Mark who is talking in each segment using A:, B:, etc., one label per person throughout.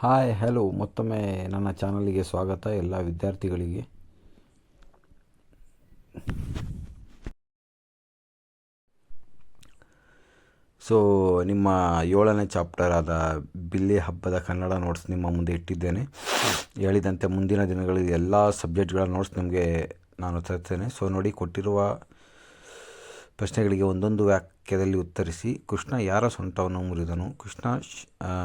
A: Hi hello ಮತ್ತೊಮ್ಮೆ ನನ್ನ ಚಾನಲಿಗೆ ಸ್ವಾಗತ ಎಲ್ಲ ವಿದ್ಯಾರ್ಥಿಗಳಿಗೆ. ಸೊ ನಿಮ್ಮ ಏಳನೇ ಚಾಪ್ಟರ್ ಆದ ಬಿಲ್ಲಿ ಹಬ್ಬದ ಕನ್ನಡ ನೋಟ್ಸ್ ನಿಮ್ಮ ಮುಂದೆ ಇಟ್ಟಿದ್ದೇನೆ. ಹೇಳಿದಂತೆ ಮುಂದಿನ ದಿನಗಳಲ್ಲಿ ಎಲ್ಲ ಸಬ್ಜೆಕ್ಟ್ಗಳ ನೋಟ್ಸ್ ನಿಮಗೆ ನಾನು ತರ್ತೇನೆ. ಸೊ ನೋಡಿ ಕೊಟ್ಟಿರುವ ಪ್ರಶ್ನೆಗಳಿಗೆ ಒಂದೊಂದು ವಾಕ್ಯದಲ್ಲಿ ಉತ್ತರಿಸಿ ಕೃಷ್ಣ ಯಾರ ಸೊಂಟವನ್ನು ಮುರಿದನು? ಕೃಷ್ಣ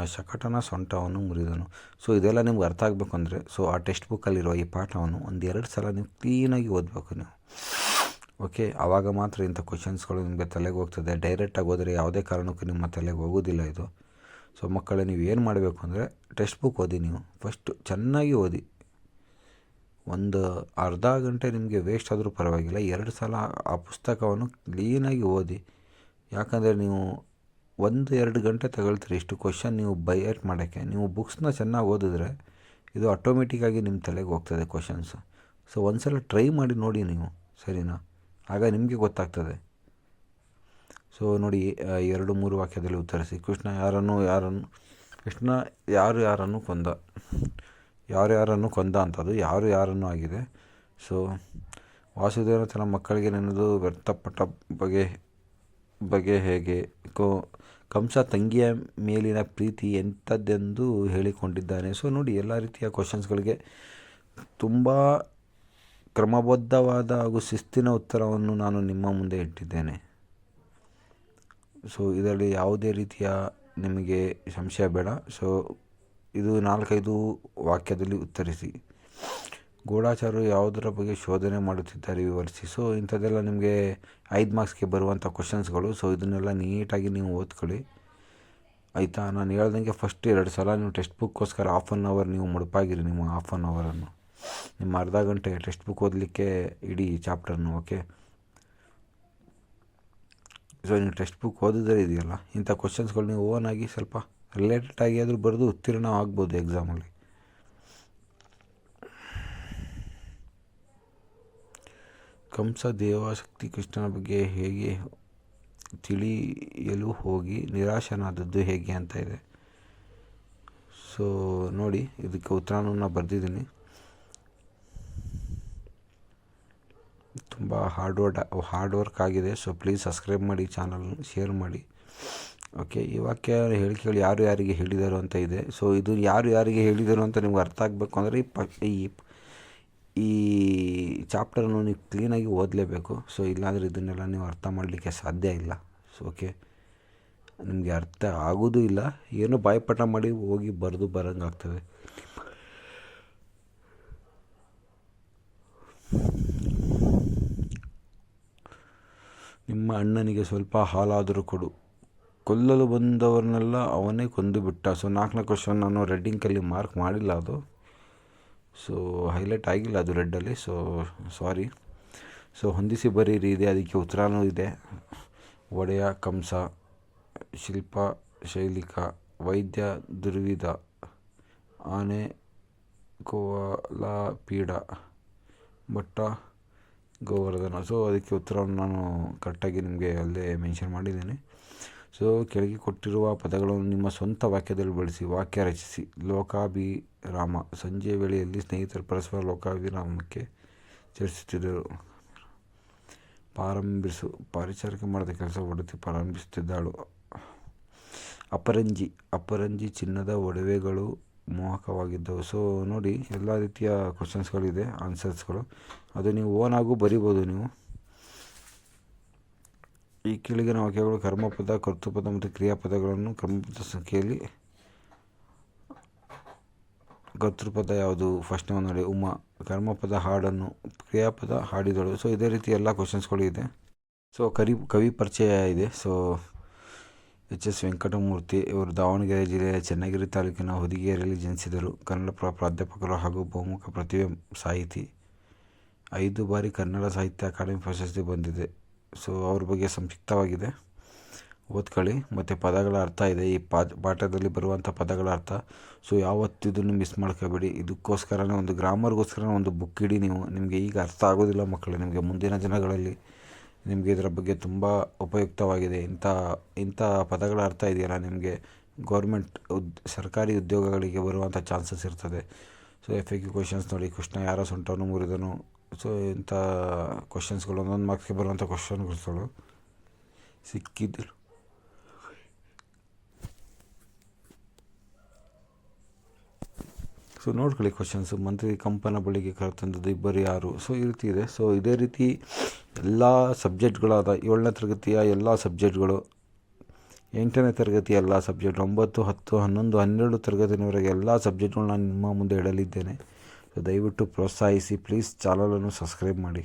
A: ಶಕಟನ ಸೊಂಟವನ್ನು ಮುರಿದನು. ಸೊ, ಇದೆಲ್ಲ ನಿಮ್ಗೆ ಅರ್ಥ ಆಗಬೇಕು ಅಂದರೆ, ಸೊ, ಆ ಟೆಕ್ಸ್ಟ್ ಬುಕ್ಕಲ್ಲಿರುವ ಈ ಪಾಠವನ್ನು ಒಂದು ಎರಡು ಸಲ ನೀವು ಕ್ಲೀನಾಗಿ ಓದಬೇಕು ನೀವು. ಓಕೆ ಆವಾಗ ಮಾತ್ರ ಇಂಥ ಕ್ವಶನ್ಸ್ಗಳು ನಿಮಗೆ ತಲೆಗೆ ಹೋಗ್ತದೆ. ಡೈರೆಕ್ಟಾಗಿ ಹೋದರೆ ಯಾವುದೇ ಕಾರಣಕ್ಕೂ ನಿಮ್ಮ ತಲೆಗೆ ಹೋಗೋದಿಲ್ಲ ಇದು. ಸೊ, ಮಕ್ಕಳೇ, ನೀವು ಏನು ಮಾಡಬೇಕು ಅಂದರೆ, ಟೆಕ್ಸ್ಟ್ ಬುಕ್ ಓದಿ ನೀವು. ಫಸ್ಟು ಚೆನ್ನಾಗಿ ಓದಿ. ಒಂದು ಅರ್ಧ ಗಂಟೆ ನಿಮಗೆ ವೇಸ್ಟ್ ಆದರೂ ಪರವಾಗಿಲ್ಲ. ಎರಡು ಸಲ ಆ ಪುಸ್ತಕವನ್ನು ಕ್ಲೀನಾಗಿ ಓದಿ. ಯಾಕಂದರೆ ನೀವು ಒಂದು ಎರಡು ಗಂಟೆ ತಗೊಳ್ತೀರಿ ಇಷ್ಟು ಕ್ವಶನ್ ನೀವು ಬೈಯಟ್ ಮಾಡೋಕ್ಕೆ. ನೀವು ಬುಕ್ಸ್ನ ಚೆನ್ನಾಗಿ ಓದಿದ್ರೆ ಇದು ಆಟೋಮೆಟಿಕ್ಕಾಗಿ ನಿಮ್ಮ ತಲೆಗೆ ಹೋಗ್ತದೆ ಕ್ವಶನ್ಸು ಸೊ ಒಂದು ಸಲ ಟ್ರೈ ಮಾಡಿ ನೋಡಿ ನೀವು, ಸರಿನಾ? ಆಗ ನಿಮಗೆ ಗೊತ್ತಾಗ್ತದೆ. ಸೊ ನೋಡಿ ಎರಡು ಮೂರು ವಾಕ್ಯದಲ್ಲಿ ಉತ್ತರಿಸಿ. ಕೃಷ್ಣ ಯಾರನ್ನು ಯಾರನ್ನು, ಕೃಷ್ಣ ಯಾರು ಯಾರನ್ನು ಕೊಂದ? ಯಾರು ಯಾರನ್ನು ಕೊಂದ ಅಂಥದ್ದು ಯಾರು ಯಾರನ್ನು ಆಗಿದೆ. ಸೊ ವಾಸುದೇವನ ತನ್ನ ಮಕ್ಕಳಿಗೆ ನೆನೆದು ವ್ಯರ್ಥಪಟ್ಟ ಬಗೆ ಬಗೆ ಹೇಗೆ? ಕೋ, ಕಂಸ ತಂಗಿಯ ಮೇಲಿನ ಪ್ರೀತಿ ಎಂಥದ್ದೆಂದು ಹೇಳಿಕೊಂಡಿದ್ದಾನೆ. ಸೊ ನೋಡಿ ಎಲ್ಲ ರೀತಿಯ ಕ್ವಶನ್ಸ್ಗಳಿಗೆ ತುಂಬ ಕ್ರಮಬದ್ಧವಾದ ಹಾಗೂ ಶಿಸ್ತಿನ ಉತ್ತರವನ್ನು ನಾನು ನಿಮ್ಮ ಮುಂದೆ ಇಟ್ಟಿದ್ದೇನೆ. ಸೊ ಇದರಲ್ಲಿ ಯಾವುದೇ ರೀತಿಯ ನಿಮಗೆ ಸಂಶಯ ಬೇಡ. ಸೊ ಇದು ನಾಲ್ಕೈದು ವಾಕ್ಯದಲ್ಲಿ ಉತ್ತರಿಸಿ. ಗೂಢಾಚಾರರು ಯಾವುದರ ಬಗ್ಗೆ ಶೋಧನೆ ಮಾಡುತ್ತಿದ್ದಾರೆ ವಿವರಿಸಿ. ಸೊ ಇಂಥದ್ದೆಲ್ಲ ನಿಮಗೆ ಐದು ಮಾರ್ಕ್ಸ್ಗೆ ಬರುವಂಥ ಕ್ವಶನ್ಸ್ಗಳು ಸೊ ಇದನ್ನೆಲ್ಲ ನೀಟಾಗಿ ನೀವು ಓದ್ಕೊಳ್ಳಿ. ಆಯಿತಾ? ನಾನು ಹೇಳ್ದಂಗೆ ಫಸ್ಟ್ ಎರಡು ಸಲ ನೀವು ಟೆಕ್ಸ್ಟ್ ಬುಕ್ಕೋಸ್ಕರ ಹಾಫ್ ಆನ್ ಅವರ್ ನೀವು ಮುಡುಪಾಗಿರಿ, ನಿಮ್ಮ ಹಾಫ್ ಆನ್ ಅವರನ್ನು ನಿಮ್ಮ ಅರ್ಧ ಗಂಟೆ ಟೆಕ್ಸ್ಟ್ ಬುಕ್ ಓದಲಿಕ್ಕೆ ಇಡೀ ಚಾಪ್ಟರ್ನು ಓಕೆ ಸೊ ನೀವು ಟೆಕ್ಸ್ಟ್ ಬುಕ್ ಓದಿದ್ರೆ ಇದೆಯಲ್ಲ, ಇಂಥ ಕ್ವಶನ್ಸ್ಗಳು ನೀವು ಓನಾಗಿ ಸ್ವಲ್ಪ ರಿಲೇಟೆಡ್ ಆಗಿ ಆದರೂ ಬರೆದು ಉತ್ತೀರ್ಣ ಆಗ್ಬೋದು ಎಕ್ಸಾಮಲ್ಲಿ. ಕಂಸ ದೇವಾಶಕ್ತಿ ಕೃಷ್ಣನ ಬಗ್ಗೆ ಹೇಗೆ ತಿಳಿಯಲು ಹೋಗಿ ನಿರಾಶನಾದದ್ದು ಹೇಗೆ ಅಂತ ಇದೆ. ಸೊ ನೋಡಿ, ಇದಕ್ಕೆ ಉತ್ತರನೂ ನಾನು ಬರೆದಿದ್ದೀನಿ. ತುಂಬ ಹಾರ್ಡ್ ವರ್ಡ್ ಹಾರ್ಡ್ ವರ್ಕ್ ಆಗಿದೆ. ಸೊ ಪ್ಲೀಸ್ ಸಬ್ಸ್ಕ್ರೈಬ್ ಮಾಡಿ ಚಾನಲ್ ಶೇರ್ ಮಾಡಿ. ಓಕೆ ಈ ವಾಕ್ಯ ಹೇಳಿ ಕೇಳಿ, ಯಾರು ಯಾರಿಗೆ ಹೇಳಿದರು ಅಂತ ಇದೆ. ಸೊ ಇದು ಯಾರು ಯಾರಿಗೆ ಹೇಳಿದರು ಅಂತ ನಿಮ್ಗೆ ಅರ್ಥ ಆಗಬೇಕು ಅಂದರೆ ಈ ಪ, ಈ ಈ ಚಾಪ್ಟರನ್ನು ನೀವು ಕ್ಲೀನಾಗಿ ಓದಲೇಬೇಕು. ಸೊ ಇಲ್ಲಾಂದರೆ ಇದನ್ನೆಲ್ಲ ನೀವು ಅರ್ಥ ಮಾಡಲಿಕ್ಕೆ ಸಾಧ್ಯ ಇಲ್ಲ. ಸೊ ಓಕೆ, ನಿಮಗೆ ಅರ್ಥ ಆಗೋದು ಇಲ್ಲ. ಏನೋ ಬಾಯ್ಪಾಠ ಮಾಡಿ ಹೋಗಿ ಬರೆದು ಬರಂಗಾಗ್ತದೆ ನಿಮ್ಮ ಅಣ್ಣನಿಗೆ ಸ್ವಲ್ಪ ಹಾಲಾದರೂ ಕೊಡು. ಕೊಲ್ಲಲು ಬಂದವರನ್ನೆಲ್ಲ ಅವನೇ ಕೊಂದು ಬಿಟ್ಟ. ಸೊ ನಾಲ್ಕನೇ ಕ್ವಶನ್ ನಾನು ರೆಡ್ಡಿಂಕಲ್ಲಿ ಮಾರ್ಕ್ ಮಾಡಿಲ್ಲ ಅದು. ಸೊ ಹೈಲೈಟ್ ಆಗಿಲ್ಲ ಅದು ರೆಡ್ಡಲ್ಲಿ ಸೊ ಸಾರಿ ಸೊ ಹೊಂದಿಸಿ ಬರೀರಿ. ಇದೆ, ಅದಕ್ಕೆ ಉತ್ತರನೂ ಇದೆ. ಒಡೆಯ, ಕಂಸ, ಶಿಲ್ಪ, ಶೈಲಿಕ, ವೈದ್ಯ, ದುರ್ವಿಧ, ಆನೆ, ಕೋಲಾಪೀಡ ಭಟ್ಟ ಗೋವರ್ಧನ. ಸೊ ಅದಕ್ಕೆ ಉತ್ತರವನ್ನು ನಾನು ಕರೆಕ್ಟಾಗಿ ನಿಮಗೆ ಅಲ್ಲೇ ಮೆನ್ಷನ್ ಮಾಡಿದ್ದೀನಿ. ಸೊ ಕೆಳಗೆ ಕೊಟ್ಟಿರುವ ಪದಗಳನ್ನು ನಿಮ್ಮ ಸ್ವಂತ ವಾಕ್ಯದಲ್ಲಿ ಬಳಸಿ, ವಾಕ್ಯ ರಚಿಸಿ. ಲೋಕಾಭಿರಾಮ. ಸಂಜೆ ವೇಳೆಯಲ್ಲಿ ಸ್ನೇಹಿತರು ಪರಸ್ಪರ ಲೋಕಾಭಿರಾಮಕ್ಕೆ ಚರ್ಚಿಸುತ್ತಿದ್ದರು. ಪ್ರಾರಂಭಿಸು. ಪರಿಚಾರಕ ಮಾಡಿದ ಕೆಲಸ ಒಡತಿ ಪ್ರಾರಂಭಿಸುತ್ತಿದ್ದಾಳು. ಅಪರಂಜಿ. ಅಪರಂಜಿ ಚಿನ್ನದ ಒಡವೆಗಳು ಮೋಹಕವಾಗಿದ್ದವು. ಸೊ ನೋಡಿ, ಎಲ್ಲ ರೀತಿಯ ಕ್ವಶನ್ಸ್ಗಳಿದೆ ಆನ್ಸರ್ಸ್ಗಳು ಅದು ನೀವು ಓನಾಗೂ ಬರಿಬೋದು ನೀವು. ಈ ಕೆಳಗಿನ ವಾಕ್ಯಗಳು ಕರ್ಮಪದ, ಕರ್ತೃಪದ ಮತ್ತು ಕ್ರಿಯಾಪದಗಳನ್ನು ಕರ್ಮಪದ ಸಂಖ್ಯೆಯಲ್ಲಿ. ಕರ್ತೃಪದ ಯಾವುದು? ಫಸ್ಟ್ ನೋಡಿ ಉಮ, ಕರ್ಮಪದ ಹಾಡನ್ನು, ಕ್ರಿಯಾಪದ ಹಾಡಿದಳು. ಸೊ ಇದೇ ರೀತಿ ಎಲ್ಲ ಕ್ವಶನ್ಸ್ಗಳು ಇದೆ. ಸೊ ಕರಿ, ಕವಿ ಪರಿಚಯ ಇದೆ. ಸೊ ಎಚ್ ಎಸ್ ವೆಂಕಟಮೂರ್ತಿ ಇವರು ದಾವಣಗೆರೆ ಜಿಲ್ಲೆಯ ಚನ್ನಗಿರಿ ತಾಲೂಕಿನ ಹೊದಿಗೆರೆಯಲ್ಲಿ ಜನಿಸಿದರು. ಕನ್ನಡ ಪ್ರ ಪ್ರಾಧ್ಯಾಪಕರು ಹಾಗೂ ಬಹುಮುಖ ಪ್ರತಿಭೆ ಸಾಹಿತಿ. ಐದು ಬಾರಿ ಕನ್ನಡ ಸಾಹಿತ್ಯ ಅಕಾಡೆಮಿ ಪ್ರಶಸ್ತಿ ಬಂದಿದೆ. ಸೊ ಅವ್ರ ಬಗ್ಗೆ ಸಂಕ್ಷಿಪ್ತವಾಗಿದೆ. ಓದ್ಕೊಳ್ಳಿ. ಮತ್ತು ಪದಗಳ ಅರ್ಥ ಇದೆ. ಈ ಪಾ ಪಾಠದಲ್ಲಿ ಬರುವಂಥ ಪದಗಳ ಅರ್ಥ. ಸೊ ಯಾವತ್ತೂ ಮಿಸ್ ಮಾಡ್ಕೋಬೇಡಿ. ಇದಕ್ಕೋಸ್ಕರನೇ ಒಂದು ಗ್ರಾಮರ್ಗೋಸ್ಕರ ಒಂದು ಬುಕ್ ಇಡಿ ನೀವು. ನಿಮಗೆ ಈಗ ಅರ್ಥ ಆಗೋದಿಲ್ಲ ಮಕ್ಕಳು. ನಿಮಗೆ ಮುಂದಿನ ದಿನಗಳಲ್ಲಿ ನಿಮಗೆ ಇದರ ಬಗ್ಗೆ ತುಂಬ ಉಪಯುಕ್ತವಾಗಿದೆ. ಇಂಥ ಇಂಥ ಪದಗಳ ಅರ್ಥ ಇದೆಯಲ್ಲ ನಿಮಗೆ ಗೌರ್ಮೆಂಟ್ ಉದ್, ಸರ್ಕಾರಿ ಉದ್ಯೋಗಗಳಿಗೆ ಬರುವಂಥ ಚಾನ್ಸಸ್ ಇರ್ತದೆ. So F A Q questions ನೋಡಿ. ಕೃಷ್ಣ ಯಾರೋ ಸೊಂಟವನ್ನು ಮುರಿದನು ಸೊ ಇಂಥ ಕ್ವಶನ್ಸ್ಗಳು ಒಂದೊಂದು ಮಾರ್ಕ್ಸ್ಗೆ ಬರುವಂಥ ಕ್ವಶನ್ಗಳು ಸಿಕ್ಕಿದ್ರು ಸೊ ನೋಡ್ಕೊಳ್ಳಿ ಕ್ವಶನ್ಸು ಮಂತ್ರಿ ಕಂಪನ ಬಳಿಗೆ ಕರೆತಂದದ್ದು ಇಬ್ಬರು ಯಾರು? ಸೊ ಈ ರೀತಿ ಇದೆ. ಸೊ ಇದೇ ರೀತಿ ಎಲ್ಲ ಸಬ್ಜೆಕ್ಟ್ಗಳಾದ ಏಳನೇ ತರಗತಿಯ ಎಲ್ಲ ಸಬ್ಜೆಕ್ಟ್ಗಳು ಎಂಟನೇ ತರಗತಿಯ ಎಲ್ಲ ಸಬ್ಜೆಕ್ಟ್ ಒಂಬತ್ತು, ಹತ್ತು, ಹನ್ನೊಂದು, ಹನ್ನೆರಡು ತರಗತಿಯವರೆಗೆ ಎಲ್ಲ ಸಬ್ಜೆಕ್ಟ್ಗಳು ನಾನು ನಿಮ್ಮ ಮುಂದೆ ಇಡಲಿದ್ದೇನೆ ದಯವಿಟ್ಟು ಪ್ರೋತ್ಸಾಹಿಸಿ. ಪ್ಲೀಸ್ ಚಾನಲನ್ನು ಸಬ್ಸ್ಕ್ರೈಬ್ ಮಾಡಿ.